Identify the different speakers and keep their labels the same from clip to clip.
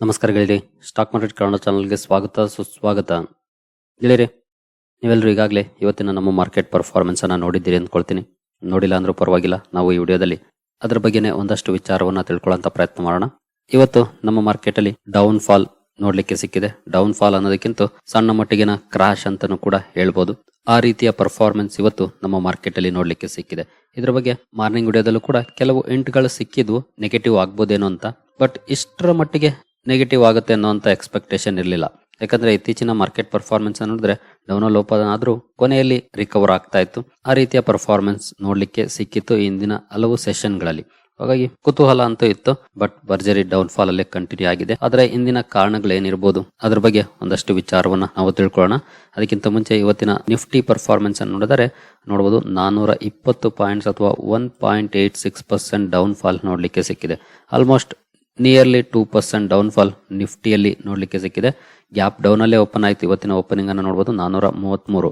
Speaker 1: ನಮಸ್ಕಾರ ಗೆಳೆಯರಿ stock market Kannada ಚಾನಲ್ಗೆ ಸ್ವಾಗತ, ಸುಸ್ವಾಗತ. ಗೆಳೆಯರಿ ನೀವೆಲ್ಲರೂ ಈಗಾಗಲೇ ಇವತ್ತಿನ ನಮ್ಮ ಮಾರ್ಕೆಟ್ ಪರ್ಫಾರ್ಮೆನ್ಸನ್ನು ನೋಡಿದ್ದೀರಿ ಅಂದ್ಕೊಳ್ತೀನಿ ನೋಡಿಲ್ಲ ಅಂದರೂ ಪರವಾಗಿಲ್ಲ, ನಾವು ಈ ವಿಡಿಯೋದಲ್ಲಿ ಅದ್ರ ಬಗ್ಗೆನೇ ಒಂದಷ್ಟು ವಿಚಾರವನ್ನ ತಿಳ್ಕೊಳ್ಳೋಂಥ ಪ್ರಯತ್ನ ಮಾಡೋಣ. ಇವತ್ತು ನಮ್ಮ ಮಾರ್ಕೆಟ್ ಅಲ್ಲಿ ಡೌನ್ ಫಾಲ್ ನೋಡ್ಲಿಕ್ಕೆ ಸಿಕ್ಕಿದೆ. ಡೌನ್ ಫಾಲ್ ಅನ್ನೋದಕ್ಕಿಂತ ಸಣ್ಣ ಮಟ್ಟಿಗಿನ ಕ್ರಾಶ್ ಅಂತಲೂ ಕೂಡ ಹೇಳ್ಬೋದು. ಆ ರೀತಿಯ ಪರ್ಫಾರ್ಮೆನ್ಸ್ ಇವತ್ತು ನಮ್ಮ ಮಾರ್ಕೆಟ್ ಅಲ್ಲಿ ನೋಡ್ಲಿಕ್ಕೆ ಸಿಕ್ಕಿದೆ. ಇದರ ಬಗ್ಗೆ ಮಾರ್ನಿಂಗ್ ವಿಡಿಯೋದಲ್ಲೂ ಕೂಡ ಕೆಲವು ಎಂಟ್ಗಳು ಸಿಕ್ಕಿದ್ವು ನೆಗೆಟಿವ್ ಆಗ್ಬೋದೇನೋ ಅಂತ. ಬಟ್ ಇಷ್ಟರ ಮಟ್ಟಿಗೆ ನೆಗೆಟಿವ್ ಆಗುತ್ತೆ ಅನ್ನೋಂಥ ಎಕ್ಸ್ಪೆಕ್ಟೇಷನ್ ಇರಲಿಲ್ಲ. ಯಾಕಂದ್ರೆ ಇತ್ತೀಚಿನ ಮಾರ್ಕೆಟ್ ಪರ್ಫಾರ್ಮೆನ್ಸ್ ನೋಡಿದ್ರೆ ಡೌನ್ ಲೋಪದನಾದರೂ ಕೊನೆಯಲ್ಲಿ ರಿಕವರ್ ಆಗ್ತಾ ಇತ್ತು. ಆ ರೀತಿಯ ಪರ್ಫಾರ್ಮೆನ್ಸ್ ನೋಡಲಿಕ್ಕೆ ಸಿಕ್ಕಿತ್ತು ಇಂದಿನ ಹಲವು ಸೆಷನ್ಗಳಲ್ಲಿ ಹಾಗಾಗಿ ಕುತೂಹಲ ಅಂತೂ ಇತ್ತು ಬಟ್ ಭರ್ಜರಿ ಡೌನ್ ಫಾಲ್ ಅಲ್ಲೇ ಕಂಟಿನ್ಯೂ ಆಗಿದೆ. ಆದರೆ ಇಂದಿನ ಕಾರಣಗಳೇನಿರ್ಬೋದು? ಅದ್ರ ಬಗ್ಗೆ ಒಂದಷ್ಟು ವಿಚಾರವನ್ನ ನಾವು ತಿಳ್ಕೊಳ್ಳೋಣ. ಅದಕ್ಕಿಂತ ಮುಂಚೆ ಇವತ್ತಿನ ನಿಫ್ಟಿ ಪರ್ಫಾರ್ಮೆನ್ಸ್ ಅನ್ನು ನೋಡಿದರೆ ನೋಡಬಹುದು ನಾನೂರ ಇಪ್ಪತ್ತು ಪಾಯಿಂಟ್ಸ್ ಅಥವಾ one point eight six percent down fall ನೋಡಲಿಕ್ಕೆ ಸಿಕ್ಕಿದೆ. Almost nearly two percent down fall ನಿಫ್ಟಿಯಲ್ಲಿ ನೋಡಲಿಕ್ಕೆ ಸಿಕ್ಕಿದೆ. ಗ್ಯಾಪ್ ಡೌನ್ ಅಲ್ಲೇ ಓಪನ್ ಆಯಿತು. ಇವತ್ತಿನ ಓಪನಿಂಗ್ ಅನ್ನು ನೋಡಬಹುದು ನಾನೂರ ಮೂವತ್ಮೂರು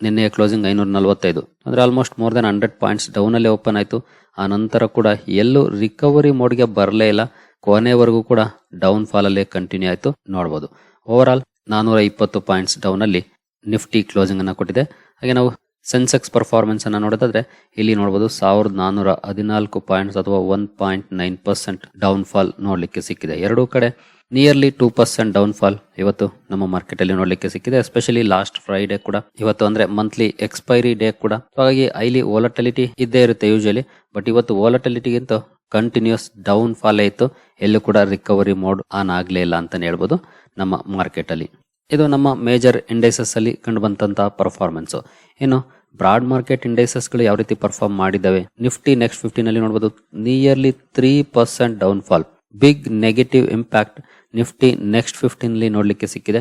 Speaker 1: ನಿನ್ನೆಯ ಕ್ಲೋಸಿಂಗ್ ಐನೂರ ನಲವತ್ತೈದು ಅಂದರೆ almost more than hundred points down ಅಲ್ಲೇ ಓಪನ್ ಆಯಿತು. ಆ ನಂತರ ಕೂಡ ಎಲ್ಲೂ ರಿಕವರಿ ಮೋಡ್ಗೆ ಬರಲೇ ಇಲ್ಲ. ಕೊನೆವರೆಗೂ ಕೂಡ ಡೌನ್ ಫಾಲ್ ಅಲ್ಲೇ ಕಂಟಿನ್ಯೂ ಆಯಿತು. ನೋಡಬಹುದು ಓವರ್ ಆಲ್ ನಾನೂರ ಇಪ್ಪತ್ತು ಪಾಯಿಂಟ್ಸ್ ಡೌನ್ ಅಲ್ಲಿ ನಿಫ್ಟಿ ಕ್ಲೋಸಿಂಗ್ ಅನ್ನು ಕೊಟ್ಟಿದೆ. ಹಾಗೆ ನಾವು ಸೆನ್ಸೆಕ್ಸ್ ಪರ್ಫಾರ್ಮೆನ್ಸನ್ನು ನೋಡೋದಾದ್ರೆ, ಇಲ್ಲಿ ನೋಡಬಹುದು ಸಾವಿರದ ನಾನೂರ ಹದಿನಾಲ್ಕು ಪಾಯಿಂಟ್ಸ್ ಅಥವಾ one point nine percent down fall ನೋಡಲಿಕ್ಕೆ ಸಿಕ್ಕಿದೆ. ಎರಡೂ ಕಡೆ nearly two percent down fall ಇವತ್ತು ನಮ್ಮ ಮಾರ್ಕೆಟ್ ಅಲ್ಲಿ ನೋಡ್ಲಿಕ್ಕೆ ಸಿಕ್ಕಿದೆ. ಎಸ್ಪೆಷಲಿ ಲಾಸ್ಟ್ ಫ್ರೈಡೇ ಕೂಡ, ಇವತ್ತು ಅಂದ್ರೆ ಮಂತ್ಲಿ ಎಕ್ಸ್ಪೈರಿ ಡೇ ಕೂಡ. ಹಾಗಾಗಿ ಐಲಿ ವೋಲಟಿಲಿಟಿ ಇದ್ದೇ ಇರುತ್ತೆ ಯೂಶಲಿ ಬಟ್ ಇವತ್ತು ವೋಲಟಿಲಿಟಿಗಿಂತ ಕಂಟಿನ್ಯೂಸ್ ಡೌನ್ ಫಾಲ್ ಇತ್ತು. ಎಲ್ಲೂ ಕೂಡ ರಿಕವರಿ ಮೋಡ್ ಆನ್ ಆಗಲೇ ಇಲ್ಲ ಅಂತಾನೆ ಹೇಳ್ಬೋದು ನಮ್ಮ ಮಾರ್ಕೆಟ್ ಅಲ್ಲಿ. ಇದು ನಮ್ಮ ಮೇಜರ್ ಇಂಡೆಕ್ಸಸ್ ಅಲ್ಲಿ ಕಂಡು ಬಂದಂತಹ ಪರ್ಫಾರ್ಮೆನ್ಸ್ ಇನ್ನು ಬ್ರಾಡ್ ಮಾರ್ಕೆಟ್ ಇಂಡೆಕ್ಸಸ್ಗಳು ಗಳು ಯಾವ ರೀತಿ ಪರ್ಫಾರ್ಮ್ ಮಾಡಿದಾವೆ ನಿಫ್ಟಿ ನೆಕ್ಸ್ಟ್ ಫಿಫ್ಟಿನ್ ಅಲ್ಲಿ ನೋಡಬಹುದು nearly three percent down fall big negative impact Nifty next fifteen ಅಲ್ಲಿ ನೋಡ್ಲಿಕ್ಕೆ ಸಿಕ್ಕಿದೆ.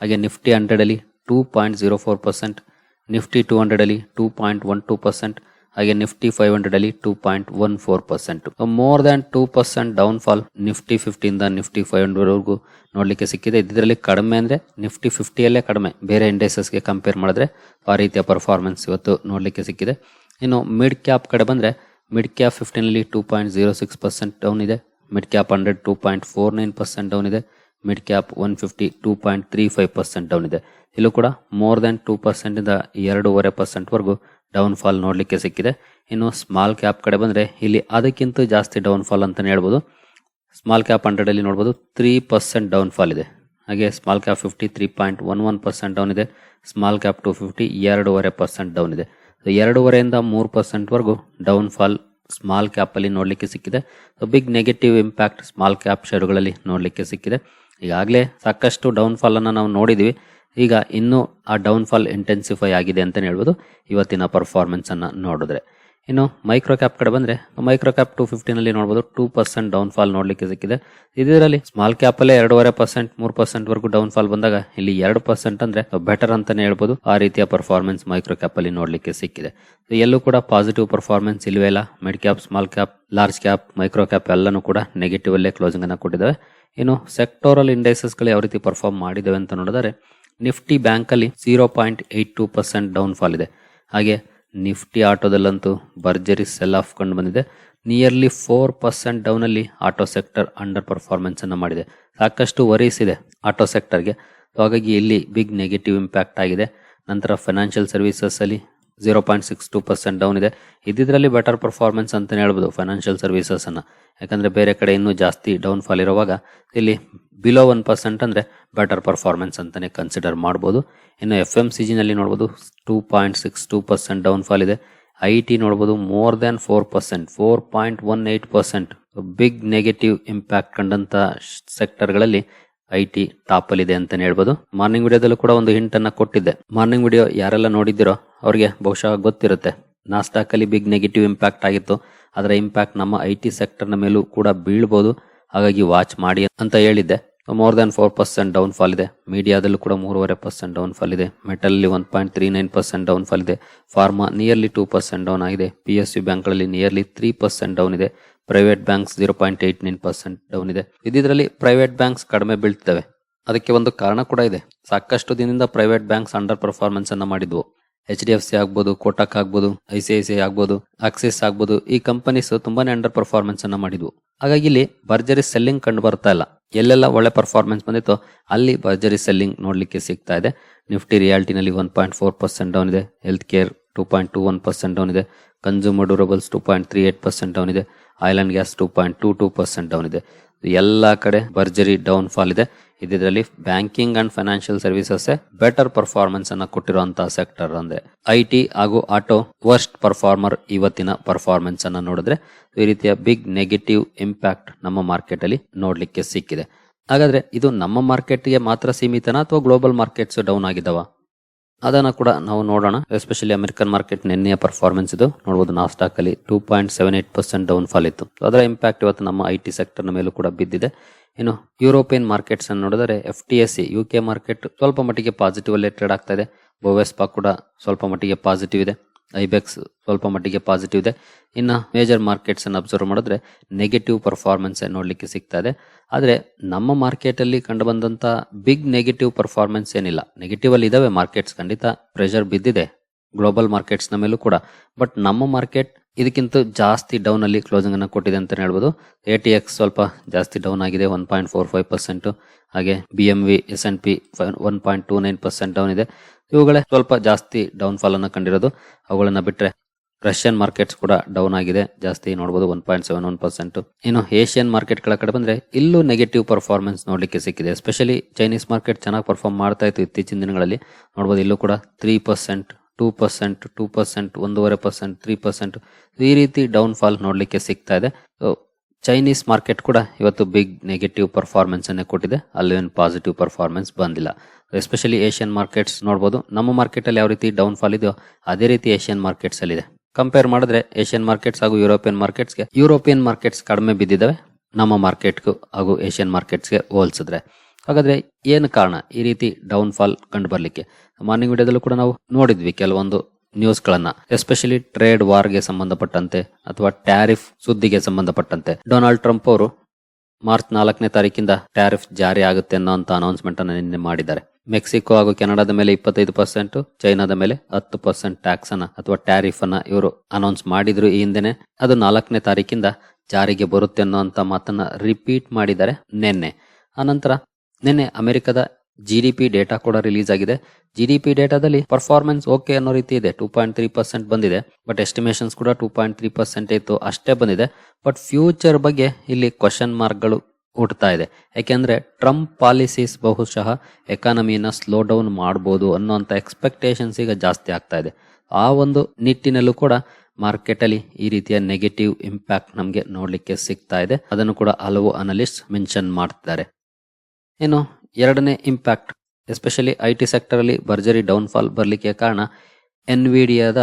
Speaker 1: ಹಾಗೆ ನಿಫ್ಟಿ ಹಂಡ್ರೆಡ್ ಅಲ್ಲಿ two point zero four percent, Nifty two hundred ಅಲ್ಲಿ two point one two percent ಹಾಗೆ ನಿಫ್ಟಿ ಫೈವ್ ಹಂಡ್ರೆಡ್ ಅಲ್ಲಿ two point one four percent. More than two percent down fall Nifty ಫಿಫ್ಟಿಯಿಂದ Nifty five hundred ವರೆಗೂ ನೋಡ್ಲಿಕ್ಕೆ ಸಿಕ್ಕಿದೆ. ಇದರಲ್ಲಿ ಕಡಿಮೆ ಅಂದ್ರೆ Nifty ಫಿಫ್ಟಿಯಲ್ಲೇ ಕಡಿಮೆ. ಬೇರೆ ಇಂಡೈಸಸ್ಗೆ ಕಂಪೇರ್ ಮಾಡಿದ್ರೆ ಆ ರೀತಿಯ ಪರ್ಫಾರ್ಮೆನ್ಸ್ ಇವತ್ತು ನೋಡ್ಲಿಕ್ಕೆ ಸಿಕ್ಕಿದೆ. ಇನ್ನು ಮಿಡ್ ಕ್ಯಾಪ್ ಕಡೆ ಬಂದ್ರೆ ಮಿಡ್ ಕ್ಯಾಪ್ ಫಿಫ್ಟೀನ್ ಅಲ್ಲಿ two point zero six percent down ಇದೆ. Mid cap hundred two point four nine percent down ಇದೆ. Mid cap one fifty two point three five percent down ಇದೆ. ಇಲ್ಲೂ ಕೂಡ ಮೋರ್ ದನ್ ಟೂ ಪರ್ಸೆಂಟ್ ಇಂದ ಎರಡೂವರೆ percent ವರೆಗೂ down fall ನೋಡಲಿಕ್ಕೆ ಸಿಕ್ಕಿದೆ. ಇನ್ನು ಸ್ಮಾಲ್ ಕ್ಯಾಪ್ ಕಡೆ ಬಂದರೆ ಇಲ್ಲಿ ಅದಕ್ಕಿಂತ ಜಾಸ್ತಿ ಡೌನ್ ಫಾಲ್ ಅಂತಲೇ ಹೇಳ್ಬೋದು. ಸ್ಮಾಲ್ ಕ್ಯಾಪ್ ಹಂಡ್ರೆಡಲ್ಲಿ ನೋಡ್ಬೋದು ತ್ರೀ ಪರ್ಸೆಂಟ್ ಡೌನ್ ಫಾಲ್ ಇದೆ. ಹಾಗೆ small cap fifty three point one one percent down ಇದೆ. ಸ್ಮಾಲ್ ಕ್ಯಾಪ್ ಟು ಫಿಫ್ಟಿ ಎರಡೂವರೆ ಪರ್ಸೆಂಟ್ ಡೌನ್ ಇದೆ. ಸೊ ಎರಡೂವರೆಯಿಂದ ಮೂರು ಪರ್ಸೆಂಟ್ವರೆಗೂ ಡೌನ್ ಫಾಲ್ ಸ್ಮಾಲ್ ಕ್ಯಾಪಲ್ಲಿ ನೋಡಲಿಕ್ಕೆ ಸಿಕ್ಕಿದೆ. ಸಿಕ್ಕಿದೆ big negative impact small cap ಶೇರುಗಳಲ್ಲಿ ನೋಡಲಿಕ್ಕೆ ಸಿಕ್ಕಿದೆ. ಈಗಾಗಲೇ ಸಾಕಷ್ಟು ಡೌನ್ ಫಾಲ್ ಅನ್ನ ನಾವು ನೋಡಿದ್ವಿ. ಈಗ ಇನ್ನೂ ಆ ಡೌನ್ ಫಾಲ್ ಇಂಟೆನ್ಸಿಫೈ ಆಗಿದೆ ಅಂತಲೇ ಹೇಳ್ಬೋದು. ಇವತ್ತಿನ ಪರ್ಫಾರ್ಮೆನ್ಸ್ ಅನ್ನು ನೋಡಿದ್ರೆ. ಇನ್ನು ಮೈಕ್ರೋ ಕ್ಯಾಪ್ ಕಡೆ ಬಂದರೆ ಮೈಕ್ರೋ ಕ್ಯಾಪ್ ಟು ಫಿಫ್ಟಿನಲ್ಲಿ ನೋಡ್ಬೋದು ಟೂ ಪರ್ಸೆಂಟ್ ಡೌನ್ ಫಾಲ್ ನೋಡ್ಲಿಕ್ಕೆ ಸಿಕ್ಕಿದೆ. ಇದರಲ್ಲಿ ಸ್ಮಾಲ್ ಕ್ಯಾಪಲ್ಲೇ ಎರಡೂವರೆ ಪರ್ಸೆಂಟ್ ಮೂರು ಪರ್ಸೆಂಟ್ ವರೆಗೂ ಡೌನ್ ಫಾಲ್ ಬಂದಾಗ ಇಲ್ಲಿ ಎರಡು ಪರ್ಸೆಂಟ್ ಅಂದರೆ ಬೆಟರ್ ಅಂತಲೇ ಹೇಳ್ಬೋದು. ಆ ರೀತಿಯ ಪರ್ಫಾರ್ಮೆನ್ಸ್ ಮೈಕ್ರೋ ಕ್ಯಾಪಲ್ಲಿ ನೋಡಲಿಕ್ಕೆ ಸಿಕ್ಕಿದೆ. ಎಲ್ಲೂ ಕೂಡ ಪಾಸಿಟಿವ್ ಪರ್ಫಾರ್ಮೆನ್ಸ್ ಇಲ್ಲವೇ ಇಲ್ಲ. Mid cap small cap large cap micro cap ಎಲ್ಲನೂ ಕೂಡ ನೆಗೆಟಿವ್ ಅಲ್ಲೇ ಕ್ಲೋಸಿಂಗ್ ಅನ್ನ ಕೊಟ್ಟಿದ್ದಾವೆ. ಇನ್ನು ಸೆಕ್ಟೋರಲ್ ಇಂಡೆಕ್ಸಸ್ಗಳು ಗಳು ಯಾವ ರೀತಿ ಪರ್ಫಾರ್ಮ್ ಮಾಡಿದ್ದಾವೆ ಅಂತ ನೋಡಿದರೆ ನಿಫ್ಟಿ ಬ್ಯಾಂಕಲ್ಲಿ zero point eight two percent down fall ಇದೆ. ಹಾಗೆ ನಿಫ್ಟಿ ಆಟೋದಲ್ಲಂತೂ ಭರ್ಜರಿ ಸೆಲ್ ಆಫ್ ಕಂಡು ಬಂದಿದೆ. ನಿಯರ್ಲಿ ಫೋರ್ ಪರ್ಸೆಂಟ್ ಡೌನಲ್ಲಿ ಆಟೋ ಸೆಕ್ಟರ್ ಅಂಡರ್ ಪರ್ಫಾರ್ಮೆನ್ಸ್ ಅನ್ನ ಮಾಡಿದೆ. ಸಾಕಷ್ಟು ವರೀಸ್ ಇದೆ ಆಟೋ ಸೆಕ್ಟರ್ಗೆ ಹಾಗಾಗಿ ಇಲ್ಲಿ ಬಿಗ್ ನೆಗೆಟಿವ್ ಇಂಪ್ಯಾಕ್ಟ್ ಆಗಿದೆ. ನಂತರ ಫೈನಾನ್ಷಿಯಲ್ ಸರ್ವಿಸಸ್ ಅಲ್ಲಿ zero point six two percent down ಇದೆ. ಇದ್ದಿದ್ರಲ್ಲಿ ಬೆಟರ್ ಪರ್ಫಾರ್ಮೆನ್ಸ್ ಅಂತಲೇ ಹೇಳ್ಬೋದು ಫೈನಾನ್ಷಿಯಲ್ ಸರ್ವಿಸಸನ್ನು ಯಾಕಂದರೆ ಬೇರೆ ಕಡೆ ಇನ್ನೂ ಜಾಸ್ತಿ ಡೌನ್ ಫಾಲ್ ಇರುವಾಗ ಇಲ್ಲಿ ಬಿಲೋ ಒನ್ ಪರ್ಸೆಂಟ್ ಅಂದರೆ ಬೆಟರ್ ಪರ್ಫಾರ್ಮೆನ್ಸ್ ಅಂತಲೇ ಕನ್ಸಿಡರ್ ಮಾಡ್ಬೋದು. ಇನ್ನು ಎಫ್ ಎಂ ಸಿ ಜಿನಲ್ಲಿ ನೋಡ್ಬೋದು two point six two percent down fall ಇದೆ. ಐ ಟಿ ನೋಡ್ಬೋದು more than four percent four point one eight percent big negative impact ಕಂಡಂಥ ಸೆಕ್ಟರ್ಗಳಲ್ಲಿ ಐ ಟಿ ಟಾಪ್ ಅಲ್ಲಿ ಇದೆ ಅಂತಾನೆ ಹೇಳ್ಬೋದು. ಮಾರ್ನಿಂಗ್ ವಿಡಿಯೋದಲ್ಲೂ ಕೂಡ ಒಂದು ಹಿಂಟ್ ಅನ್ನ ಕೊಟ್ಟಿದ್ದೆ. ಮಾರ್ನಿಂಗ್ ವಿಡಿಯೋ ಯಾರೆಲ್ಲ ನೋಡಿದ್ದೀರೋ ಅವ್ರಿಗೆ ಬಹುಶಃ ಗೊತ್ತಿರುತ್ತೆ. ನಾಸ್ಟಾಕ್ ಅಲ್ಲಿ ಬಿಗ್ ನೆಗೆಟಿವ್ ಇಂಪ್ಯಾಕ್ಟ್ ಆಗಿತ್ತು. ಅದರ ಇಂಪ್ಯಾಕ್ಟ್ ನಮ್ಮ ಐ ಟಿ ಸೆಕ್ಟರ್ನ ಮೇಲೂ ಕೂಡ ಬೀಳ್ಬೋದು. ಹಾಗಾಗಿ ವಾಚ್ ಮಾಡಿ ಅಂತ ಹೇಳಿದ್ದೆ. More than four percent down fall ಇದೆ. ಮೀಡಿಯಾದಲ್ಲೂ ಕೂಡ ಮೂರುವರೆ ಪರ್ಸೆಂಟ್ ಡೌನ್ ಫಾಲ್ ಇದೆ. ಮೆಟಲ್ ಅಲ್ಲಿ one point three nine percent down fall ಇದೆ. Pharma nearly two percent down ಆಗಿದೆ. ಪಿ ಎಸ್ ಯು ಬ್ಯಾಂಕ್ಗಳಲ್ಲಿ ನಿಯರ್ಲಿ ತ್ರೀ ಪರ್ಸೆಂಟ್ ಡೌನ್ ಇದೆ. Private banks zero point eight nine percent down ಇದೆ. ಇದರಲ್ಲಿ private banks ಕಡಿಮೆ ಬೀಳ್ತವೆ ಅದಕ್ಕೆ ಒಂದು ಕಾರಣ ಕೂಡ ಇದೆ. ಸಾಕಷ್ಟು ದಿನದಿಂದ ಪ್ರೈವೇಟ್ ಬ್ಯಾಂಕ್ಸ್ ಅಂಡರ್ ಪರ್ಫಾರ್ಮೆನ್ಸ್ ಅನ್ನ ಮಾಡಿದ್ವು. ಎಚ್ ಡಿ ಎಫ್ ಸಿ ಆಗ್ಬೋದು ಕೋಟಕ್ ಆಗ್ಬೋದು ಐ ಸಿ ಐ ಸಿ ಆಗ್ಬೋದು ಆಕ್ಸಿಸ್ ಆಗ್ಬೋದು, ಈ ಕಂಪನೀಸ್ ತುಂಬಾನೇ ಅಂಡರ್ ಪರ್ಫಾರ್ಮೆನ್ಸ್ ಅನ್ನ ಮಾಡಿದ್ವು. ಹಾಗಾಗಿ ಇಲ್ಲಿ ಭರ್ಜರಿ ಸೆಲ್ಲಿಂಗ್ ಕಂಡು ಬರ್ತಾ ಇಲ್ಲ. ಎಲ್ಲೆಲ್ಲ ಒಳ್ಳೆ ಪರ್ಫಾರ್ಮೆನ್ಸ್ ಬಂದಿತ್ತು ಅಲ್ಲಿ ಭರ್ಜರಿ ಸೆಲ್ಲಿಂಗ್ ನೋಡ್ಲಿಕ್ಕೆ ಸಿಗ್ತಾ ಇದೆ. Nifty ರಿಯಾಲಿಟಿನಲ್ಲಿ one point four percent down ಇದೆ. Health care two point two one percent down ಇದೆ. Consumer durables two point three eight percent down ಇದೆ. And gas two point two two percent down ಇದೆ. ಎಲ್ಲ ಕಡೆ ಭರ್ಜರಿ ಡೌನ್ ಫಾಲ್ ಇದೆ. ಇದರಲ್ಲಿ banking and financial services better performance ಅನ್ನ ಕೊಟ್ಟಿರುವಂತಹ ಸೆಕ್ಟರ್ ಅಂದ್ರೆ ಐ ಟಿ ಹಾಗೂ ಆಟೋ ವರ್ಸ್ಟ್ ಪರ್ಫಾರ್ಮರ್ ಇವತ್ತಿನ ಪರ್ಫಾರ್ಮೆನ್ಸ್ ಅನ್ನ ನೋಡಿದ್ರೆ ಈ ರೀತಿಯ ಬಿಗ್ ನೆಗೆಟಿವ್ ಇಂಪ್ಯಾಕ್ಟ್ ನಮ್ಮ ಮಾರ್ಕೆಟ್ ಅಲ್ಲಿ ನೋಡ್ಲಿಕ್ಕೆ ಸಿಕ್ಕಿದೆ. ಹಾಗಾದ್ರೆ ಇದು ನಮ್ಮ ಮಾರ್ಕೆಟ್ಗೆ ಮಾತ್ರ ಸೀಮಿತನಾ ಅಥವಾ ಗ್ಲೋಬಲ್ ಮಾರ್ಕೆಟ್ಸ್ ಡೌನ್ ಆಗಿದಾವ ಅದನ್ನ ಕೂಡ ನಾವು ನೋಡೋಣ. ಎಸ್ಪೆಷಲಿ ಅಮೆರಿಕನ್ ಮಾರ್ಕೆಟ್ ನಿನ್ನೆಯ ಪರ್ಫಾರ್ಮೆನ್ಸ್ ಇದು. ನೋಡಬಹುದು ನಾಸ್ಟಾಕ್ ಅಲ್ಲಿ two point seven eight percent down fall ಇತ್ತು ಅದರ ಇಂಪ್ಯಾಕ್ಟ್ ಇವತ್ತು ನಮ್ಮ ಐ ಟಿ ಸೆಕ್ಟರ್ನ ಮೇಲೂ ಕೂಡ ಬಿದ್ದಿದೆ. ಇನ್ನು ಯುರೋಪಿಯನ್ ಮಾರ್ಕೆಟ್ಸ್ ಅನ್ನು ನೋಡಿದರೆ F T S C U K market ಸ್ವಲ್ಪ ಮಟ್ಟಿಗೆ ಪಾಸಿಟಿವ್ ಅಲ್ಲೇ ಟ್ರೇಡ್ ಆಗ್ತಾ ಇದೆ. ಬೋವೆಸ್ಪಾ ಕೂಡ ಸ್ವಲ್ಪ ಮಟ್ಟಿಗೆ ಪಾಸಿಟಿವ್ ಇದೆ. ಐಬೆಕ್ಸ್ ಸ್ವಲ್ಪ ಮಟ್ಟಿಗೆ ಪಾಸಿಟಿವ್ ಇದೆ. ಇನ್ನು ಮೇಜರ್ ಮಾರ್ಕೆಟ್ಸ್ ಅನ್ನು ಅಬ್ಸರ್ವ್ ಮಾಡಿದ್ರೆ ನೆಗೆಟಿವ್ ಪರ್ಫಾರ್ಮೆನ್ಸ್ ನೋಡಲಿಕ್ಕೆ ಸಿಗ್ತಾ ಇದೆ. ಆದರೆ ನಮ್ಮ ಮಾರ್ಕೆಟಲ್ಲಿ ಕಂಡು ಬಂದಂತ ಬಿಗ್ ನೆಗೆಟಿವ್ ಪರ್ಫಾರ್ಮೆನ್ಸ್ ಏನಿಲ್ಲ. ನೆಗೆಟಿವ್ ಅಲ್ಲಿ ಇದಾವೆ ಮಾರ್ಕೆಟ್ಸ್ ಖಂಡಿತ. ಪ್ರೆಷರ್ ಬಿದ್ದಿದೆ. ಗ್ಲೋಬಲ್ ಮಾರ್ಕೆಟ್ಸ್ನ ಮೇಲೂ ಕೂಡ. ಬಟ್ ನಮ್ಮ ಮಾರ್ಕೆಟ್ ಇದಕ್ಕಿಂತ ಜಾಸ್ತಿ ಡೌನ್ ಅಲ್ಲಿ ಕ್ಲೋಸಿಂಗ್ ಅನ್ನ ಕೊಟ್ಟಿದೆ ಅಂತ ಹೇಳ್ಬೋದು. ಎ ಟಿ ಎಕ್ಸ್ ಸ್ವಲ್ಪ ಜಾಸ್ತಿ ಡೌನ್ ಆಗಿದೆ one point four five percent ಹಾಗೆ B M V S N P one point two nine percent down ಇದೆ. ಇವುಗಳೇ ಸ್ವಲ್ಪ ಜಾಸ್ತಿ ಡೌನ್ ಫಾಲ್ ಅನ್ನ ಕಂಡಿರೋದು. ಅವುಗಳನ್ನ ಬಿಟ್ರೆ ರಷ್ಯನ್ ಮಾರ್ಕೆಟ್ಸ್ ಕೂಡ ಡೌನ್ ಆಗಿದೆ, ಜಾಸ್ತಿ ನೋಡಬಹುದು one point seven one percent ಇನ್ನು ಏಷ್ಯನ್ ಮಾರ್ಕೆಟ್ಗಳ ಕಡೆ ಬಂದ್ರೆ ಇಲ್ಲೂ ನೆಗೆಟಿವ್ ಪರ್ಫಾರ್ಮೆನ್ಸ್ ನೋಡ್ಲಿಕ್ಕೆ ಸಿಕ್ಕಿದೆ. ಎಸ್ಪೆಷಲಿ ಚೈನೀಸ್ ಮಾರ್ಕೆಟ್ ಚೆನ್ನಾಗಿ ಪರ್ಫಾರ್ಮ್ ಮಾಡ್ತಾ ಇತ್ತು ಇತ್ತೀಚಿನ ದಿನಗಳಲ್ಲಿ. ನೋಡಬಹುದು ಇಲ್ಲೂ ಕೂಡ three percent two percent two percent ಒಂದೂವರೆ ಪರ್ಸೆಂಟ್ ತ್ರೀ ಪರ್ಸೆಂಟ್ ಈ ರೀತಿ ಡೌನ್ ಫಾಲ್ ನೋಡಲಿಕ್ಕೆ ಸಿಗ್ತಾ ಇದೆ. ಚೈನೀಸ್ ಮಾರ್ಕೆಟ್ ಕೂಡ ಇವತ್ತು ಬಿಗ್ ನೆಗೆಟಿವ್ ಪರ್ಫಾರ್ಮೆನ್ಸ್ ಅನ್ನೇ ಕೊಟ್ಟಿದೆ. ಅಲ್ಲೇನು ಪಾಸಿಟಿವ್ ಪರ್ಫಾರ್ಮೆನ್ಸ್ ಬಂದಿಲ್ಲ. ಎಸ್ಪೆಷಲಿ ಏಷ್ಯನ್ ಮಾರ್ಕೆಟ್ಸ್ ನೋಡ್ಬೋದು. ನಮ್ಮ ಮಾರ್ಕೆಟಲ್ಲಿ ಯಾವ ರೀತಿ ಡೌನ್ ಫಾಲ್ ಇದೆಯೋ ಅದೇ ರೀತಿ ಏಷ್ಯನ್ ಮಾರ್ಕೆಟ್ಸ್ ಅಲ್ಲಿ ಇದೆ. ಕಂಪೇರ್ ಮಾಡಿದ್ರೆ ಏಷ್ಯನ್ ಮಾರ್ಕೆಟ್ಸ್ ಹಾಗೂ ಯುರೋಪಿಯನ್ ಮಾರ್ಕೆಟ್ಸ್ಗೆ ಯುರೋಪಿಯನ್ ಮಾರ್ಕೆಟ್ಸ್ ಕಡಿಮೆ ಬಿದ್ದಿದ್ದಾವೆ. ನಮ್ಮ ಮಾರ್ಕೆಟ್ಗೂ ಹಾಗೂ ಏಷ್ಯನ್ ಮಾರ್ಕೆಟ್ಸ್ಗೆ ಹೋಲಿಸಿದ್ರೆ. ಹಾಗಾದ್ರೆ ಏನು ಕಾರಣ ಈ ರೀತಿ ಡೌನ್ ಫಾಲ್ ಕಂಡು ಬರ್ಲಿಕ್ಕೆ? ಮಾರ್ನಿಂಗ್ ವಿಡಿಯೋದಲ್ಲೂ ಕೂಡ ನಾವು ನೋಡಿದ್ವಿ ಕೆಲವೊಂದು ನ್ಯೂಸ್ ಗಳನ್ನ ಎಸ್ಪೆಷಲಿ ಟ್ರೇಡ್ ವಾರ್ಗೆ ಸಂಬಂಧಪಟ್ಟಂತೆ ಅಥವಾ ಟ್ಯಾರಿಫ್ ಸುದ್ದಿಗೆ ಸಂಬಂಧಪಟ್ಟಂತೆ. ಡೊನಾಲ್ಡ್ ಟ್ರಂಪ್ ಅವರು ಮಾರ್ಚ್ ನಾಲ್ಕನೇ ತಾರೀಕಿಂದ ಟ್ಯಾರಿಫ್ ಜಾರಿ ಆಗುತ್ತೆ ಅನ್ನೋ ಅಂತ ಅನೌನ್ಸ್ಮೆಂಟ್ ಅನ್ನು ನಿನ್ನೆ ಮಾಡಿದ್ದಾರೆ. ಮೆಕ್ಸಿಕೋ ಹಾಗೂ ಕೆನಡಾದ ಮೇಲೆ ಇಪ್ಪತ್ತೈದು ಪರ್ಸೆಂಟ್ ಚೈನಾದ ಮೇಲೆ ಹತ್ತು ಪರ್ಸೆಂಟ್ ಟ್ಯಾಕ್ಸ್ ಅನ್ನ ಅಥವಾ ಟ್ಯಾರಿಫ್ ಅನ್ನ ಇವರು ಅನೌನ್ಸ್ ಮಾಡಿದ್ರು ಈ ಹಿಂದೆನೆ. ಅದು ನಾಲ್ಕನೇ ತಾರೀಕಿಂದ ಜಾರಿಗೆ ಬರುತ್ತೆ ಅನ್ನೋ ಮಾತನ್ನ ರಿಪೀಟ್ ಮಾಡಿದ್ದಾರೆ ನಿನ್ನೆ. ಆನಂತರ ನಿನ್ನೆ ಅಮೆರಿಕದ ಜಿ ಡಿ ಪಿ ಡೇಟಾ ಕೂಡ ರಿಲೀಸ್ ಆಗಿದೆ. ಜಿ ಡಿ ಪಿ ಡೇಟಾದಲ್ಲಿ ಪರ್ಫಾರ್ಮೆನ್ಸ್ ಓಕೆ ಅನ್ನೋ ರೀತಿ ಇದೆ. ಟೂ ಪಾಯಿಂಟ್ ತ್ರೀ ಪರ್ಸೆಂಟ್ ಬಂದಿದೆ. ಬಟ್ ಎಸ್ಟಿಮೇಷನ್ಸ್ ಕೂಡ ಟೂ ಪಾಯಿಂಟ್ ತ್ರೀ ಪರ್ಸೆಂಟ್ ಇತ್ತು. ಅಷ್ಟೇ ಬಂದಿದೆ. ಬಟ್ ಫ್ಯೂಚರ್ ಬಗ್ಗೆ ಇಲ್ಲಿ ಕ್ವಶನ್ ಮಾರ್ಕ್ಗಳು ಹುಟ್ಟುತ್ತಾ ಇದೆ. ಯಾಕೆಂದ್ರೆ ಟ್ರಂಪ್ ಪಾಲಿಸೀಸ್ ಬಹುಶಃ ಎಕಾನಮಿನ ಸ್ಲೋ ಡೌನ್ ಮಾಡಬಹುದು ಅನ್ನೋಂಥ ಎಕ್ಸ್ಪೆಕ್ಟೇಷನ್ಸ್ ಈಗ ಜಾಸ್ತಿ ಆಗ್ತಾ ಇದೆ. ಆ ಒಂದು ನಿಟ್ಟಿನಲ್ಲೂ ಕೂಡ ಮಾರ್ಕೆಟಲ್ಲಿ ಈ ರೀತಿಯ ನೆಗೆಟಿವ್ ಇಂಪ್ಯಾಕ್ಟ್ ನಮಗೆ ನೋಡಲಿಕ್ಕೆ ಸಿಗ್ತಾ ಇದೆ. ಅದನ್ನು ಕೂಡ ಹಲವು ಅನಲಿಸ್ಟ್ ಮೆನ್ಷನ್ ಮಾಡ್ತಿದ್ದಾರೆ. ಇನ್ನು ಎರಡನೇ ಇಂಪ್ಯಾಕ್ಟ್ ಎಸ್ಪೆಷಲಿ ಐ ಟಿ ಸೆಕ್ಟರಲ್ಲಿ ಭರ್ಜರಿ ಡೌನ್ಫಾಲ್ ಬರಲಿಕ್ಕೆ ಕಾರಣ ಕಾರಣ ಎನ್ವಿಡಿಯಾದ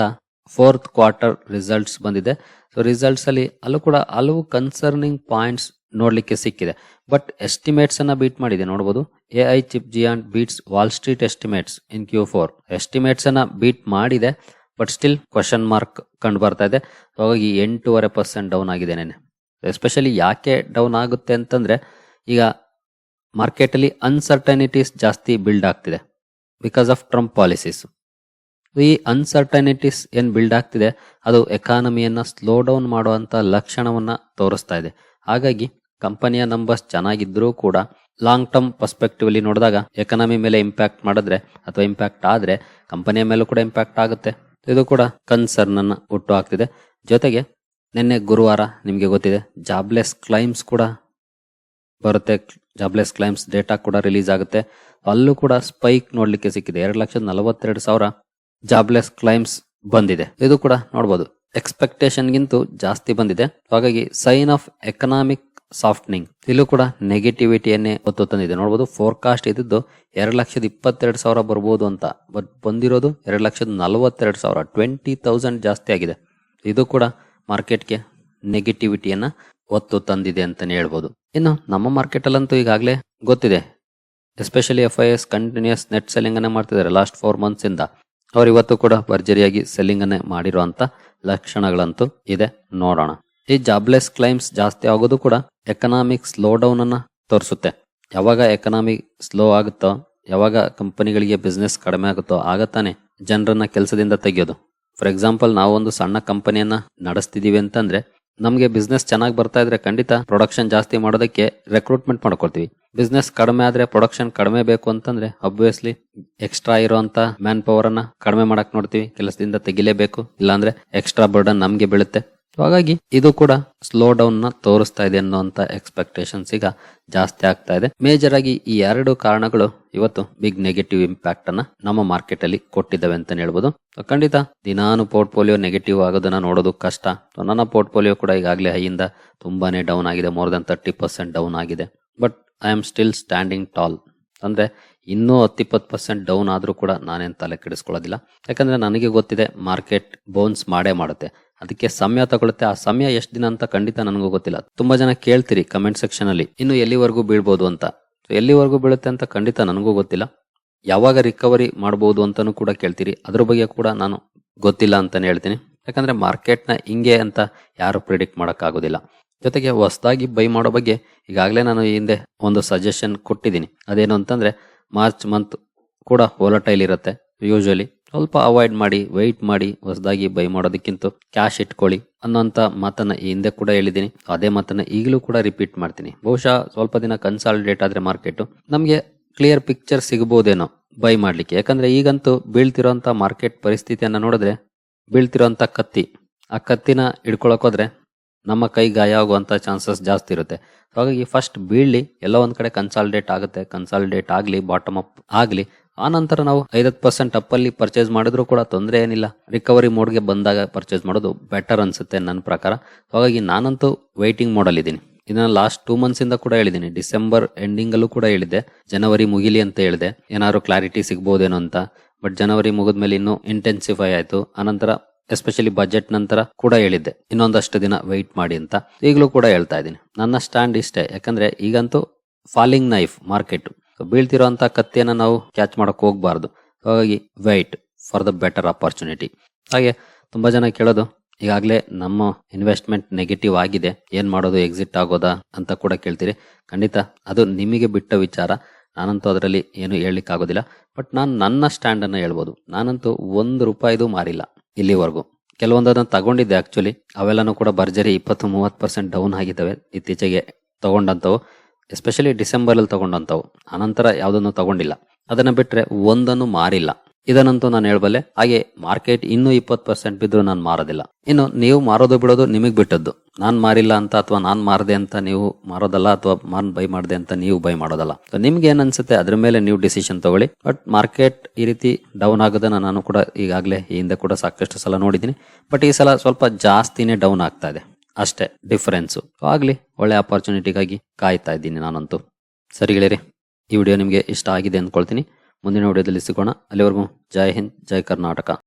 Speaker 1: ಫೋರ್ತ್ ಕ್ವಾರ್ಟರ್ ರಿಸಲ್ಟ್ಸ್ ಬಂದಿದೆ. ಸೊ ರಿಸಲ್ಟ್ಸಲ್ಲಿ ಅಲ್ಲೂ ಕೂಡ ಹಲವು ಕನ್ಸರ್ನಿಂಗ್ ಪಾಯಿಂಟ್ಸ್ ನೋಡಲಿಕ್ಕೆ ಸಿಕ್ಕಿದೆ. ಬಟ್ ಎಸ್ಟಿಮೇಟ್ಸ್ ಅನ್ನ ಬೀಟ್ ಮಾಡಿದೆ ನೋಡಬಹುದು A I chip giant beats Wall Street estimates in Q four estimates beat ಮಾಡಿದೆ ಬಟ್ ಸ್ಟಿಲ್ ಕ್ವಶನ್ ಮಾರ್ಕ್ ಕಂಡು ಬರ್ತಾ ಇದೆ. ಹಾಗಾಗಿ ಎಂಟೂವರೆ ಪರ್ಸೆಂಟ್ ಡೌನ್ ಆಗಿದೆ ನೆನೆ ಎಸ್ಪೆಷಲಿ ಯಾಕೆ ಡೌನ್ ಆಗುತ್ತೆ ಅಂತಂದ್ರೆ, ಈಗ ಮಾರ್ಕೆಟ್ ಅಲ್ಲಿ ಅನ್ಸರ್ಟನಿಟೀಸ್ ಜಾಸ್ತಿ ಬಿಲ್ಡ್ ಆಗ್ತಿದೆ ಬಿಕಾಸ್ ಆಫ್ ಟ್ರಂಪ್ ಪಾಲಿಸೀಸ್ ಈ ಅನ್ಸರ್ಟನಿಟೀಸ್ ಏನು ಬಿಲ್ಡ್ ಆಗ್ತಿದೆ, ಅದು ಎಕಾನಮಿಯನ್ನು ಸ್ಲೋ ಡೌನ್ ಮಾಡುವಂತ ಲಕ್ಷಣವನ್ನ ತೋರಿಸ್ತಾ ಇದೆ. ಹಾಗಾಗಿ ಕಂಪನಿಯ ನಂಬರ್ಸ್ ಚೆನ್ನಾಗಿದ್ರೂ ಕೂಡ ಲಾಂಗ್ ಟರ್ಮ್ ಪರ್ಸ್ಪೆಕ್ಟಿವ್ ಅಲ್ಲಿ ನೋಡಿದಾಗ ಎಕಾನಮಿ ಮೇಲೆ ಇಂಪ್ಯಾಕ್ಟ್ ಮಾಡಿದ್ರೆ ಅಥವಾ ಇಂಪ್ಯಾಕ್ಟ್ ಆದ್ರೆ ಕಂಪನಿಯ ಮೇಲೂ ಕೂಡ ಇಂಪ್ಯಾಕ್ಟ್ ಆಗುತ್ತೆ. ಇದು ಕೂಡ ಕನ್ಸರ್ನ್ ಅನ್ನು ಹುಟ್ಟು ಹಾಕ್ತಿದೆ. ಜೊತೆಗೆ ನಿನ್ನೆ ಗುರುವಾರ ನಿಮಗೆ ಗೊತ್ತಿದೆ ಜಾಬ್ಲೆಸ್ ಕ್ಲೈಮ್ಸ್ ಕೂಡ ಬರುತ್ತೆ. ಜಾಬ್ಲೆಸ್ ಕ್ಲೈಮ್ಸ್ ಡೇಟಾ ಕೂಡ ರಿಲೀಸ್ ಆಗುತ್ತೆ. ಅಲ್ಲೂ ಕೂಡ ಸ್ಪೈಕ್ ನೋಡ್ಲಿಕ್ಕೆ ಸಿಕ್ಕಿದೆ. ಎರಡು ಲಕ್ಷದ ನಲವತ್ತೆರಡು ಸಾವಿರ ಜಾಬ್ಲೆಸ್ ಕ್ಲೈಮ್ಸ್ ಬಂದಿದೆ. ಇದು ಕೂಡ ನೋಡಬಹುದು ಎಕ್ಸ್ಪೆಕ್ಟೇಷನ್ ಗಿಂತೂ ಜಾಸ್ತಿ ಬಂದಿದೆ. ಹಾಗಾಗಿ ಸೈನ್ ಆಫ್ ಎಕನಾಮಿಕ್ ಸಾಫ್ಟ್ನಿಂಗ್ ಇಲ್ಲೂ ಕೂಡ ನೆಗೆಟಿವಿಟಿಯನ್ನೇ ಒತ್ತು ತಂದಿದೆ. ನೋಡಬಹುದು ಫೋರ್ಕಾಸ್ಟ್ ಇದ್ದಿದ್ದು ಎರಡು ಲಕ್ಷದ ಇಪ್ಪತ್ತೆರಡು ಸಾವಿರ ಬರ್ಬೋದು ಅಂತ. ಬಟ್ ಬಂದಿರೋದು ಎರಡು ಲಕ್ಷದ ನಲವತ್ತೆರಡು ಸಾವಿರ. ಟ್ವೆಂಟಿ ತೌಸಂಡ್ ಜಾಸ್ತಿ ಆಗಿದೆ. ಇದು ಕೂಡ ಮಾರ್ಕೆಟ್ಗೆ ನೆಗೆಟಿವಿಟಿಯನ್ನ ಒತ್ತು ತಂದಿದೆ ಅಂತಲೇ ಹೇಳ್ಬೋದು. ಇನ್ನು ನಮ್ಮ ಮಾರ್ಕೆಟಲ್ಲಂತೂ ಈಗಾಗಲೇ ಗೊತ್ತಿದೆ. Especially F I S continues net selling ಅನ್ನೇ ಮಾಡ್ತಿದ್ದಾರೆ ಲಾಸ್ಟ್ ಫೋರ್ ಮಂತ್ಸ್ ಇಂದ. ಅವ್ರು ಇವತ್ತು ಕೂಡ ಭರ್ಜರಿಯಾಗಿ ಸೆಲ್ಲಿಂಗ್ ಅನ್ನೇ ಮಾಡಿರುವಂತ ಲಕ್ಷಣಗಳಂತೂ ಇದೆ. ನೋಡೋಣ. ಈ ಜಾಬ್ಲೆಸ್ ಕ್ಲೈಮ್ಸ್ ಜಾಸ್ತಿ ಆಗೋದು ಕೂಡ ಎಕನಾಮಿಕ್ ಸ್ಲೋ ಡೌನ್ ಅನ್ನ ತೋರಿಸುತ್ತೆ. ಯಾವಾಗ ಎಕನಾಮಿ ಸ್ಲೋ ಆಗುತ್ತೋ, ಯಾವಾಗ ಕಂಪನಿಗಳಿಗೆ ಬಿಸ್ನೆಸ್ ಕಡಿಮೆ ಆಗುತ್ತೋ ಆಗ ತಾನೇ ಜನರನ್ನ ಕೆಲಸದಿಂದ ತೆಗೆಯೋದು. ಫಾರ್ ಎಕ್ಸಾಂಪಲ್ ನಾವು ಒಂದು ಸಣ್ಣ ಕಂಪನಿಯನ್ನ ನಡೆಸ್ತಿದೀವಿ ಅಂತಂದ್ರೆ ನಮಗೆ ಬಿಸ್ನೆಸ್ ಚೆನ್ನಾಗಿ ಬರ್ತಾ ಇದ್ರೆ ಖಂಡಿತ ಪ್ರೊಡಕ್ಷನ್ ಜಾಸ್ತಿ ಮಾಡೋದಕ್ಕೆ ರೆಕ್ರೂಟ್ಮೆಂಟ್ ಮಾಡ್ಕೊಳ್ತೀವಿ. ಬಿಸ್ನೆಸ್ ಕಡಿಮೆ ಆದ್ರೆ ಪ್ರೊಡಕ್ಷನ್ ಕಡಿಮೆ ಬೇಕು ಅಂತಂದ್ರೆ ಅಬ್ವಿಯಸ್ಲಿ ಎಕ್ಸ್ಟ್ರಾ ಇರುವಂತ ಮ್ಯಾನ್ ಪವರ್ ಅನ್ನ ಕಡಿಮೆ ಮಾಡಕ್ ನೋಡ್ತೀವಿ. ಕೆಲಸದಿಂದ ತೆಗಿಲೇಬೇಕು. ಇಲ್ಲಾಂದ್ರೆ ಎಕ್ಸ್ಟ್ರಾ ಬರ್ಡನ್ ನಮಗೆ ಬೀಳುತ್ತೆ. ಹಾಗಾಗಿ ಇದು ಕೂಡ ಸ್ಲೋ ಡೌನ್ನ ತೋರಿಸ್ತಾ ಇದೆ ಅನ್ನುವಂತ ಎಕ್ಸ್ಪೆಕ್ಟೇಷನ್ಸ್ ಈಗ ಜಾಸ್ತಿ ಆಗ್ತಾ ಇದೆ. ಮೇಜರ್ ಆಗಿ ಈ ಎರಡು ಕಾರಣಗಳು ಇವತ್ತು ಬಿಗ್ ನೆಗೆಟಿವ್ ಇಂಪ್ಯಾಕ್ಟ್ ಅನ್ನ ನಮ್ಮ ಮಾರ್ಕೆಟ್ ಅಲ್ಲಿ ಕೊಟ್ಟಿದ್ದಾವೆ ಅಂತ ಹೇಳ್ಬೋದು. ಖಂಡಿತ ದಿನಾನು ಪೋರ್ಟ್ಫೋಲಿಯೋ ನೆಗೆಟಿವ್ ಆಗೋದನ್ನ ನೋಡೋದು ಕಷ್ಟ. ನನ್ನ ಪೋರ್ಟ್ಫೋಲಿಯೋ ಕೂಡ ಈಗಾಗಲೇ ಹೈಯಿಂದ ತುಂಬಾನೇ ಡೌನ್ ಆಗಿದೆ. More than thirty percent down ಆಗಿದೆ. But I am still standing tall ಅಂದ್ರೆ ಇನ್ನೂ ಹತ್ತಿಪ್ಪತ್ತು ಪರ್ಸೆಂಟ್ ಡೌನ್ ಆದ್ರೂ ಕೂಡ ನಾನೇನು ತಲೆ ಕೆಡಿಸ್ಕೊಳ್ಳೋದಿಲ್ಲ. ಯಾಕಂದ್ರೆ ನನಗೆ ಗೊತ್ತಿದೆ ಮಾರ್ಕೆಟ್ ಬೋನ್ಸ್ ಮಾಡೇ ಮಾಡುತ್ತೆ. ಅದಕ್ಕೆ ಸಮಯ ತಗೊಳುತ್ತೆ ಆ ಸಮಯ ಎಷ್ಟು ದಿನ ಅಂತ ಖಂಡಿತ ನನಗೂ ಗೊತ್ತಿಲ್ಲ. ತುಂಬಾ ಜನ ಕೇಳ್ತೀರಿ ಕಮೆಂಟ್ ಸೆಕ್ಷನ್ ಅಲ್ಲಿ. ಇನ್ನು ಎಲ್ಲಿವರೆಗೂ ಬೀಳ್ಬೋದು ಅಂತ. ಎಲ್ಲಿವರೆಗೂ ಬೀಳುತ್ತೆ ಅಂತ ಖಂಡಿತ ನನಗೂ ಗೊತ್ತಿಲ್ಲ. ಯಾವಾಗ ರಿಕವರಿ ಮಾಡಬಹುದು ಅಂತಾನು ಕೂಡ ಕೇಳ್ತೀರಿ. ಅದ್ರ ಬಗ್ಗೆ ಕೂಡ ನಾನು ಗೊತ್ತಿಲ್ಲ ಅಂತಾನೆ ಹೇಳ್ತೀನಿ. ಯಾಕಂದ್ರೆ ಮಾರ್ಕೆಟ್ನ ಹಿಂಗೆ ಅಂತ ಯಾರು ಪ್ರಿಡಿಕ್ಟ್ ಮಾಡೋಕ್ಕಾಗೋದಿಲ್ಲ. ಜೊತೆಗೆ ಹೊಸದಾಗಿ ಬೈ ಮಾಡೋ ಬಗ್ಗೆ ಈಗಾಗಲೇ ನಾನು ಈ ಹಿಂದೆ ಒಂದು ಸಜೆಷನ್ ಕೊಟ್ಟಿದ್ದೀನಿ. ಅದೇನು ಅಂತಂದ್ರೆ, ಮಾರ್ಚ್ ಮಂತ್ ಕೂಡ ಹೋಲಟೈಲ್ ಇರುತ್ತೆ ಯೂಶಲಿ ಸ್ವಲ್ಪ ಅವಾಯ್ಡ್ ಮಾಡಿ ವೆಯ್ಟ್ ಮಾಡಿ, ಹೊಸದಾಗಿ ಬೈ ಮಾಡೋದಕ್ಕಿಂತ ಕ್ಯಾಶ್ ಇಟ್ಕೊಳ್ಳಿ ಅನ್ನೋಂಥ ಮಾತನ್ನ ಹಿಂದೆ ಕೂಡ ಹೇಳಿದ್ದೀನಿ. ಅದೇ ಮಾತನ್ನ ಈಗಲೂ ಕೂಡ ರಿಪೀಟ್ ಮಾಡ್ತೀನಿ. ಬಹುಶಃ ಸ್ವಲ್ಪ ದಿನ ಕನ್ಸಾಲಿಡೇಟ್ ಆದ್ರೆ ಮಾರ್ಕೆಟ್ ನಮಗೆ ಕ್ಲಿಯರ್ ಪಿಕ್ಚರ್ ಸಿಗಬಹುದೇನೋ ಬೈ ಮಾಡ್ಲಿಕ್ಕೆ. ಯಾಕಂದ್ರೆ ಈಗಂತೂ ಬೀಳ್ತಿರೋಂತ ಮಾರ್ಕೆಟ್ ಪರಿಸ್ಥಿತಿಯನ್ನ ನೋಡಿದ್ರೆ ಬೀಳ್ತಿರೋಂತ ಕತ್ತಿ, ಆ ಕತ್ತಿನ ಹಿಡ್ಕೊಳಕೋದ್ರೆ ನಮ್ಮ ಕೈ ಗಾಯ ಆಗುವಂಥ ಚಾನ್ಸಸ್ ಜಾಸ್ತಿ ಇರುತ್ತೆ. ಹಾಗಾಗಿ ಫಸ್ಟ್ ಬೀಳ್ಲಿ, ಎಲ್ಲ ಒಂದು ಕಡೆ ಕನ್ಸಾಲಿಡೇಟ್ ಆಗುತ್ತೆ ಕನ್ಸಾಲಿಡೇಟ್ ಆಗಲಿ ಬಾಟಮ್ ಅಪ್ ಆಗ್ಲಿ ಆ ನಂತರ ನಾವು ಐದತ್ತು ಪರ್ಸೆಂಟ್ ಅಪ್ಪಲ್ಲಿ ಪರ್ಚೇಸ್ ಮಾಡಿದ್ರು ಕೂಡ ತೊಂದರೆ ಏನಿಲ್ಲ. ರಿಕವರಿ ಮೋಡ್ಗೆ ಬಂದಾಗ ಪರ್ಚೇಸ್ ಮಾಡೋದು ಬೆಟರ್ ಅನ್ಸುತ್ತೆ ನನ್ನ ಪ್ರಕಾರ. ಹಾಗಾಗಿ ನಾನಂತೂ ವೈಟಿಂಗ್ ಮೋಡಲ್ ಇದ್ದೀನಿ. ಇದನ್ನ ಲಾಸ್ಟ್ ಟೂ ಮಂತ್ಸ್ ಇಂದ ಕೂಡ ಹೇಳಿದ್ದೀನಿ. ಡಿಸೆಂಬರ್ ಎಂಡಿಂಗ್ ಅಲ್ಲೂ ಕೂಡ ಹೇಳಿದೆ ಜನವರಿ ಮುಗಿಲಿ ಅಂತ ಹೇಳಿದೆ. ಏನಾದ್ರು ಕ್ಲಾರಿಟಿ ಸಿಗ್ಬೋದೇನೋ ಅಂತ. ಬಟ್ ಜನವರಿ ಮುಗಿದ್ಮೇಲೆ ಇನ್ನೂ ಇಂಟೆನ್ಸಿಫೈ ಆಯ್ತು. ಆನಂತರ ಎಸ್ಪೆಷಲಿ ಬಜೆಟ್ ನಂತರ ಕೂಡ ಹೇಳಿದ್ದೆ. ಇನ್ನೊಂದಷ್ಟು ದಿನ ವೆಯ್ಟ್ ಮಾಡಿ ಅಂತ. ಈಗಲೂ ಕೂಡ ಹೇಳ್ತಾ ಇದ್ದೀನಿ. ನನ್ನ ಸ್ಟ್ಯಾಂಡ್ ಇಷ್ಟೇ. ಯಾಕಂದ್ರೆ ಈಗಂತೂ ಫಾಲಿಂಗ್ ನೈಫ್ ಮಾರ್ಕೆಟ್ ಬೀಳ್ತಿರೋಂತ ಕತ್ತೆಯನ್ನು ನಾವು ಕ್ಯಾಚ್ ಮಾಡೋಕೆ ಹೋಗ್ಬಾರ್ದು. ಹಾಗಾಗಿ wait for the better opportunity ಹಾಗೆ ತುಂಬಾ ಜನ ಕೇಳೋದು, ಈಗಾಗಲೇ ನಮ್ಮ ಇನ್ವೆಸ್ಟ್ಮೆಂಟ್ ನೆಗೆಟಿವ್ ಆಗಿದೆ, ಏನು ಮಾಡೋದು ಎಕ್ಸಿಟ್ ಆಗೋದಾ ಅಂತ ಕೂಡ ಕೇಳ್ತೀರಿ. ಖಂಡಿತ ಅದು ನಿಮಗೆ ಬಿಟ್ಟ ವಿಚಾರ. ನಾನಂತೂ ಅದರಲ್ಲಿ ಏನು ಹೇಳಲಿಕ್ಕೆ ಆಗೋದಿಲ್ಲ ಬಟ್ ನಾನು ನನ್ನ ಸ್ಟ್ಯಾಂಡನ್ನು ಹೇಳ್ಬೋದು. ನಾನಂತೂ ಒಂದು ರೂಪಾಯಿದು ಮಾರಿಲ್ಲ ಇಲ್ಲಿವರೆಗೂ. ಕೆಲವೊಂದನ್ನು ತಗೊಂಡಿದ್ದೆ ಆ್ಯಕ್ಚುಲಿ ಅವೆಲ್ಲನೂ ಕೂಡ ಭರ್ಜರಿ ಇಪ್ಪತ್ತು, ಮೂವತ್ತು ಪರ್ಸೆಂಟ್ ಡೌನ್ ಆಗಿದ್ದಾವೆ. ಇತ್ತೀಚೆಗೆ ತಗೊಂಡಂತವು ಎಸ್ಪೆಷಲಿ ಡಿಸೆಂಬರ್ ಅಲ್ಲಿ ತಗೊಂಡಂತವು ಆನಂತರ ಯಾವುದನ್ನು ತಗೊಂಡಿಲ್ಲ. ಅದನ್ನ ಬಿಟ್ರೆ ಒಂದನ್ನು ಮಾರಿಲ್ಲ. ಇದನ್ನಂತೂ ನಾನು ಹೇಳಬಲ್ಲೆ, ಹಾಗೆ ಮಾರ್ಕೆಟ್ ಇನ್ನೂ ಇಪ್ಪತ್ತು ಪರ್ಸೆಂಟ್ ಬಿದ್ದರೂ ನಾನು ಮಾರೋದಿಲ್ಲ. ಇನ್ನು ನೀವು ಮಾರೋದು ಬಿಡೋದು ನಿಮಗೆ ಬಿಟ್ಟದ್ದು. ನಾನು ಮಾರಿಲ್ಲ ಅಂತ ಅಥವಾ ನಾನು ಮಾರದೆ ಅಂತ ನೀವು ಮಾರೋದಲ್ಲ ಅಥವಾ ನಾನು ಬೈ ಮಾಡಿದೆ ಅಂತ ನೀವು ಬೈ ಮಾಡೋದಲ್ಲ. ನಿಮ್ಗೆ ಏನು ಅನ್ಸುತ್ತೆ ಅದ್ರ ಮೇಲೆ ನೀವು ಡಿಸಿಷನ್ ತಗೊಳ್ಳಿ. ಬಟ್ ಮಾರ್ಕೆಟ್ ಈ ರೀತಿ ಡೌನ್ ಆಗೋದನ್ನ ನಾನು ಕೂಡ ಈಗಾಗಲೇ ಈ ಹಿಂದೆ ಕೂಡ ಸಾಕಷ್ಟು ಸಲ ನೋಡಿದ್ದೀನಿ. ಬಟ್ ಈ ಸಲ ಸ್ವಲ್ಪ ಜಾಸ್ತಿನೇ ಡೌನ್ ಆಗ್ತಾ ಇದೆ. ಅಷ್ಟೇ ಡಿಫ್ರೆನ್ಸು ಆಗಲಿ, ಒಳ್ಳೆ ಅಪರ್ಚುನಿಟಿಗಾಗಿ ಕಾಯ್ತಾ ಇದ್ದೀನಿ ನಾನಂತೂ. ಸರಿ ಗೆಳೆಯರಿ, ಈ ವಿಡಿಯೋ ನಿಮಗೆ ಇಷ್ಟ ಆಗಿದೆ ಅಂದ್ಕೊಳ್ತೀನಿ. ಮುಂದಿನ ವಿಡಿಯೋದಲ್ಲಿ ಸಿಗೋಣ. ಅಲ್ಲಿವರೆಗೂ ಜೈ ಹಿಂದ್, ಜೈ ಕರ್ನಾಟಕ.